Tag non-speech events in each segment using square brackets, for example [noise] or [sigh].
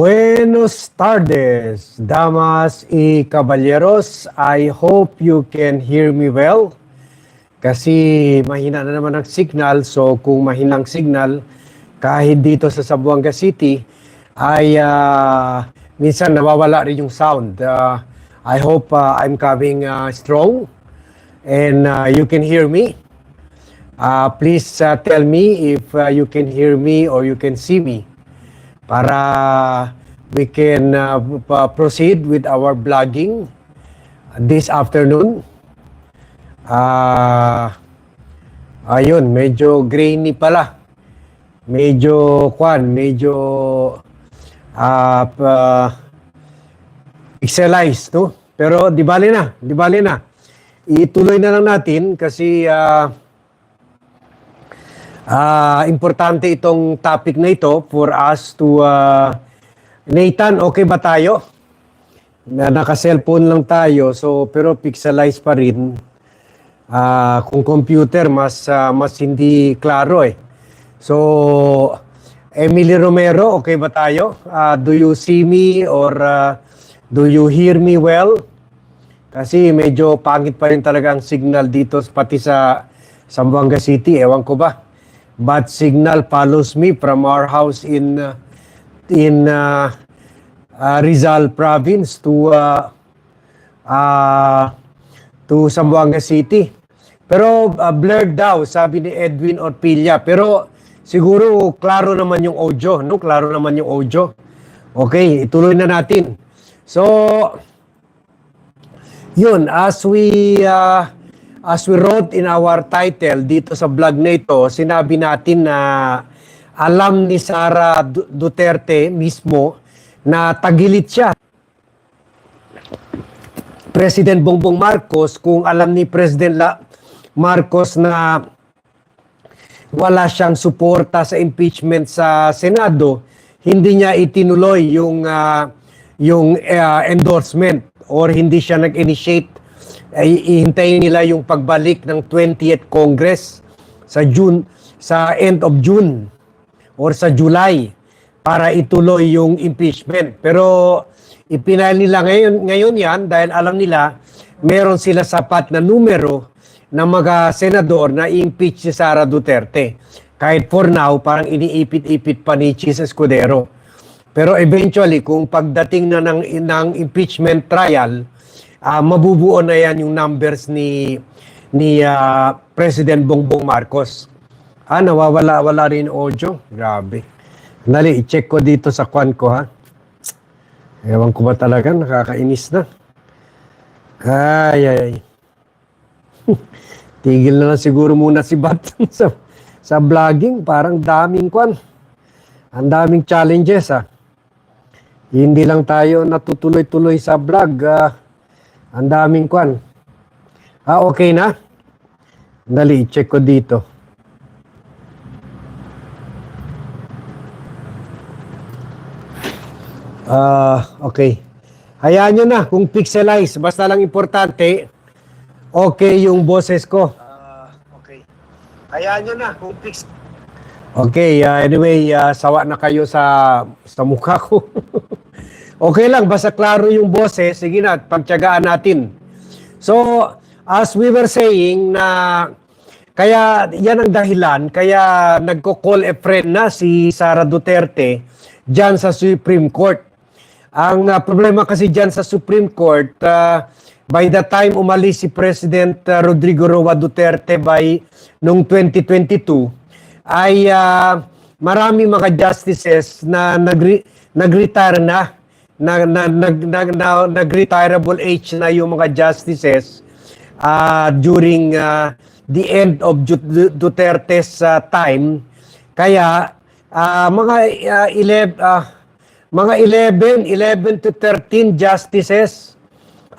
Buenos tardes, damas y caballeros. I hope you can hear me well. Kasi mahina na naman ang signal. So kung mahina ang signal, kahit dito sa Zamboanga City, ay ah, minsan nawawala rin yung sound. Ah, I hope ah, I'm coming ah, strong and ah, you can hear me. Ah, please ah, tell me if ah, you can hear me or you can see me para we can uh, proceed with our vlogging this afternoon. Ah, ayun, medyo grainy pala. Medyo kwan, medyo ah pa- pixelized, no? Pero di bali na, di bali na. Ituloy na lang natin kasi ah Ah, importante itong topic na ito for us to uh, Nathan, okay ba tayo? Na naka-cellphone lang tayo, so pero pixelized pa rin. Ah, kung computer mas ah, mas hindi klaro eh. So Emily Romero, okay ba tayo? Ah, do you see me or ah, do you hear me well? Kasi medyo pangit pa rin talaga ang signal dito pati sa Zamboanga City, ewan ko ba. Bad signal follows me from our house in in uh, uh, Rizal province to uh, uh, to Zamboanga City. Pero uh, blurred daw, sabi ni Edwin Orpilla. Pero siguro klaro naman yung audio, no? Klaro naman yung audio. Okay, ituloy na natin. So, yun, as we uh, as we wrote in our title dito sa vlog na ito, sinabi natin na alam ni Sara Du- Duterte mismo na tagilit siya. President Bongbong Marcos kung alam ni President La Marcos na wala siyang suporta sa impeachment sa Senado, hindi niya itinuloy yung ah, yung ah, endorsement or hindi siya nag-initiate ihintayin nila yung pagbalik ng 20th Congress sa June sa end of June or sa July para ituloy yung impeachment. Pero ipinal nila ngayon, ngayon yan dahil alam nila meron sila sapat na numero ng mga senador na i-impeach si Sara Duterte. Kahit for now, parang iniipit-ipit pa ni Chis Escudero. Pero eventually, kung pagdating na ng, ng impeachment trial, ah, mabubuo na yan yung numbers ni ni ah, President Bongbong Marcos. Ah, nawawala wala rin audio. Grabe. Dali, i-check ko dito sa kwan ko ha. Ewan ko ba talaga, nakakainis na. Ay, ay, ay. [laughs] Tigil na lang siguro muna si Bat [laughs] sa, sa vlogging. Parang daming kwan. Ang daming challenges ha. Hindi lang tayo natutuloy-tuloy sa vlog. ah. Ang daming kwan. Ah, okay na? Dali, check ko dito. Ah, okay. Hayaan nyo na kung pixelize. Basta lang importante, okay yung boses ko. Ah, okay. Hayaan nyo na kung pix... Okay, ah, anyway, ah, sawa na kayo sa sa mukha ko. [laughs] okay lang, basta klaro yung boses. Sige na, pagtyagaan natin. So, as we were saying na kaya yan ang dahilan, kaya nagko-call a friend na si Sara Duterte dyan sa Supreme Court. Ang ah, problema kasi dyan sa Supreme Court, ah, by the time umalis si President ah, Rodrigo Roa Duterte by noong 2022, ay ah, marami mga justices na nagre- nag-retire na, na, na, nag, nag, na, nag-retireable age na yung mga justices ah, during ah, the end of Duterte's ah, time. Kaya ah, mga ah, 11 ah, mga 11, 11 to 13 justices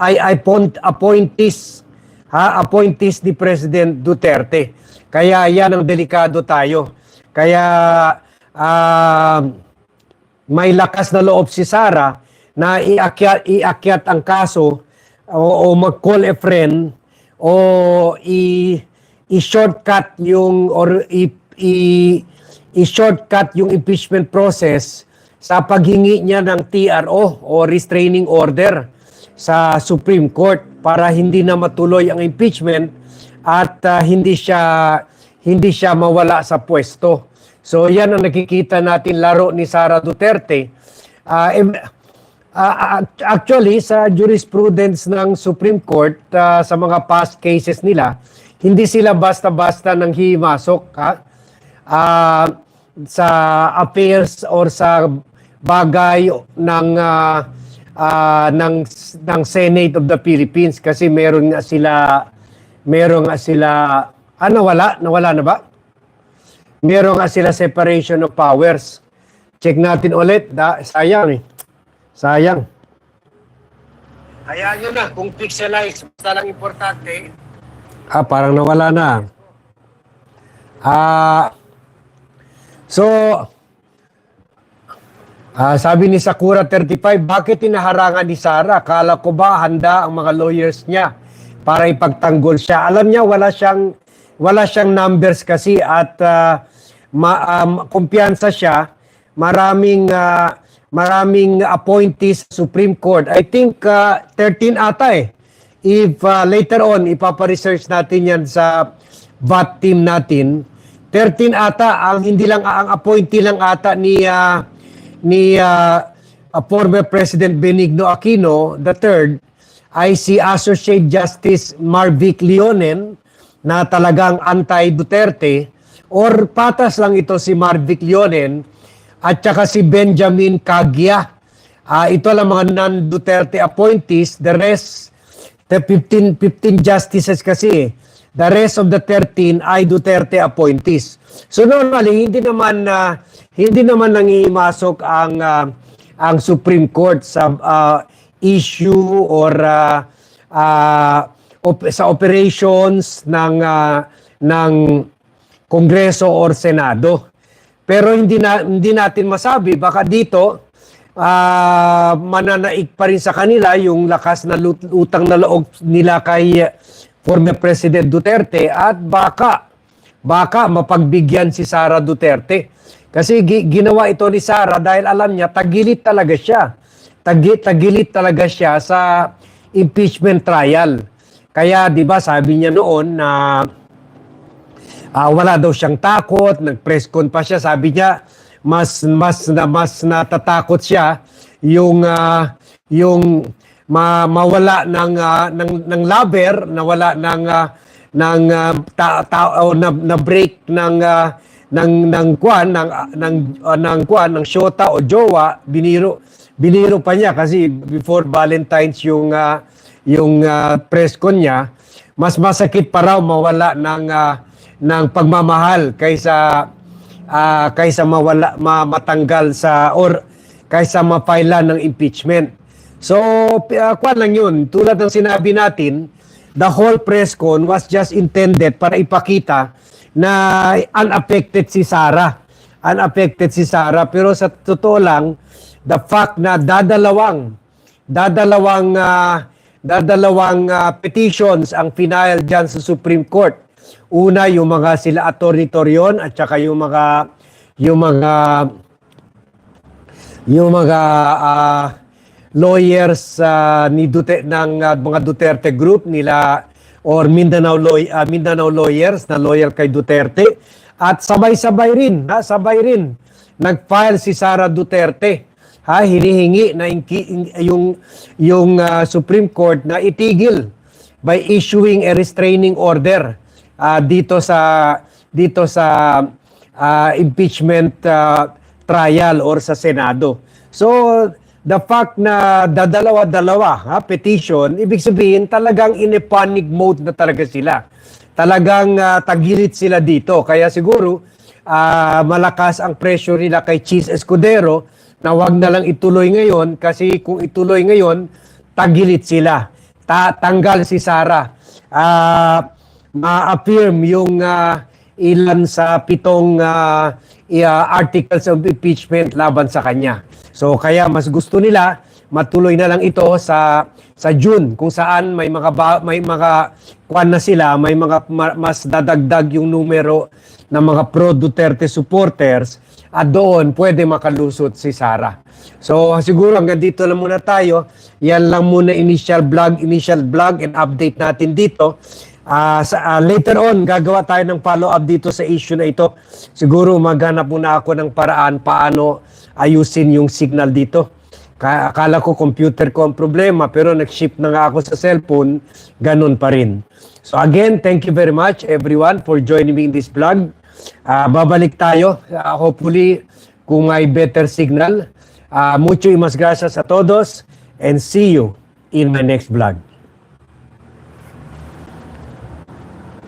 ay appoint, appointees ha appointees ni President Duterte. Kaya yan ang delikado tayo. Kaya ah, may lakas na loob si Sara na iakyat, iakyat ang kaso o, o mag-call a friend o i, i-shortcut yung or i, i, i-shortcut yung impeachment process sa paghingi niya ng TRO o restraining order sa Supreme Court para hindi na matuloy ang impeachment at ah, hindi siya hindi siya mawala sa pwesto. So yan ang nakikita natin laro ni Sara Duterte. Ah, Ah, act- actually, sa jurisprudence ng Supreme Court, ah, sa mga past cases nila, hindi sila basta-basta nang himasok ha? Ah, sa affairs or sa bagay ng ah, ah, ng ng Senate of the Philippines kasi meron nga sila meron nga sila ano wala nawala na ba? Meron nga sila separation of powers. Check natin ulit, da, sayang eh. Sayang. Hayaan nyo na, kung pixelize, basta lang importante. Ah, parang nawala na. Ah, so, ah, sabi ni Sakura 35, bakit inaharangan ni Sara? Kala ko ba handa ang mga lawyers niya para ipagtanggol siya? Alam niya, wala siyang, wala siyang numbers kasi at ah, ma, um, kumpiyansa siya. Maraming ah, maraming appointees sa Supreme Court. I think uh, 13 ata eh. If uh, later on, ipaparesearch natin yan sa VAT team natin, 13 ata, ang hindi lang, ang appointee lang ata ni, uh, ni uh, uh, former President Benigno Aquino III ay si Associate Justice Marvic Leonen na talagang anti-Duterte or patas lang ito si Marvic Leonen at saka si Benjamin Cagia. Ah, ito lang mga non-Duterte appointees. The rest, the 15, 15 justices kasi, the rest of the 13 ay Duterte appointees. So normally, hindi naman ah, hindi naman nangihimasok ang ah, ang Supreme Court sa ah, issue or ah, ah, op- sa operations ng ah, ng Kongreso or Senado. Pero hindi na hindi natin masabi baka dito ah mananaig pa rin sa kanila yung lakas na utang na loob nila kay eh, former President Duterte at baka baka mapagbigyan si Sara Duterte. Kasi gi- ginawa ito ni Sara dahil alam niya tagilit talaga siya. Tagi tagilit talaga siya sa impeachment trial. Kaya 'di ba sabi niya noon na Ah, wala daw siyang takot, nag-press con pa siya, sabi niya mas mas na mas natatakot siya yung ah, yung ma, mawala ng ah, ng ng lover, nawala ng ah, ng ah, ta, ta, o na, na break ng ah, ng ng kwan ng ah, ng ah, ng kwan ng shota o jowa biniro biniro pa niya kasi before Valentine's yung ah, yung ah, press con niya. Mas masakit pa raw mawala ng ah, ng pagmamahal kaysa ah, kaysa mawala ma, matanggal sa or kaysa mapaila ng impeachment. So, uh, kwan lang yun. Tulad ng sinabi natin, the whole press con was just intended para ipakita na unaffected si Sara. Unaffected si Sara. Pero sa totoo lang, the fact na dadalawang dadalawang ah, dadalawang ah, petitions ang final dyan sa Supreme Court. Una, yung mga sila Atty. Torion at saka yung mga yung mga yung mga ah, lawyers ah, ni Dute, ng ah, mga Duterte group nila or Mindanao Law- ah, Mindanao lawyers na loyal kay Duterte at sabay-sabay rin, ha, sabay rin nag-file si Sara Duterte ha hinihingi na yung yung ah, Supreme Court na itigil by issuing a restraining order ah, dito sa dito sa ah, impeachment ah, trial or sa Senado. So the fact na dadalawa-dalawa ha, petition, ibig sabihin talagang in a panic mode na talaga sila. Talagang ah, tagilit sila dito. Kaya siguro ah, malakas ang pressure nila kay Cheese Escudero na wag na lang ituloy ngayon kasi kung ituloy ngayon, tagilit sila. Ta- tanggal si Sara. Ah, ma-affirm yung ah, ilan sa pitong i- ah, articles of impeachment laban sa kanya. So kaya mas gusto nila matuloy na lang ito sa sa June kung saan may mga ba- may mga kwan na sila, may mga ma- mas dadagdag yung numero ng mga pro Duterte supporters at doon pwede makalusot si Sara. So siguro hanggang dito lang muna tayo. Yan lang muna initial vlog, initial vlog and update natin dito. Ah, sa, ah, later on, gagawa tayo ng follow-up dito sa issue na ito. Siguro maghanap muna ako ng paraan paano ayusin yung signal dito. Ka- Akala ko computer ko ang problema pero nag-shift na nga ako sa cellphone, ganun pa rin. So again, thank you very much everyone for joining me in this vlog. Ah, babalik tayo, ah, hopefully kung may better signal. Ah, mucho y mas gracias a todos and see you in my next vlog.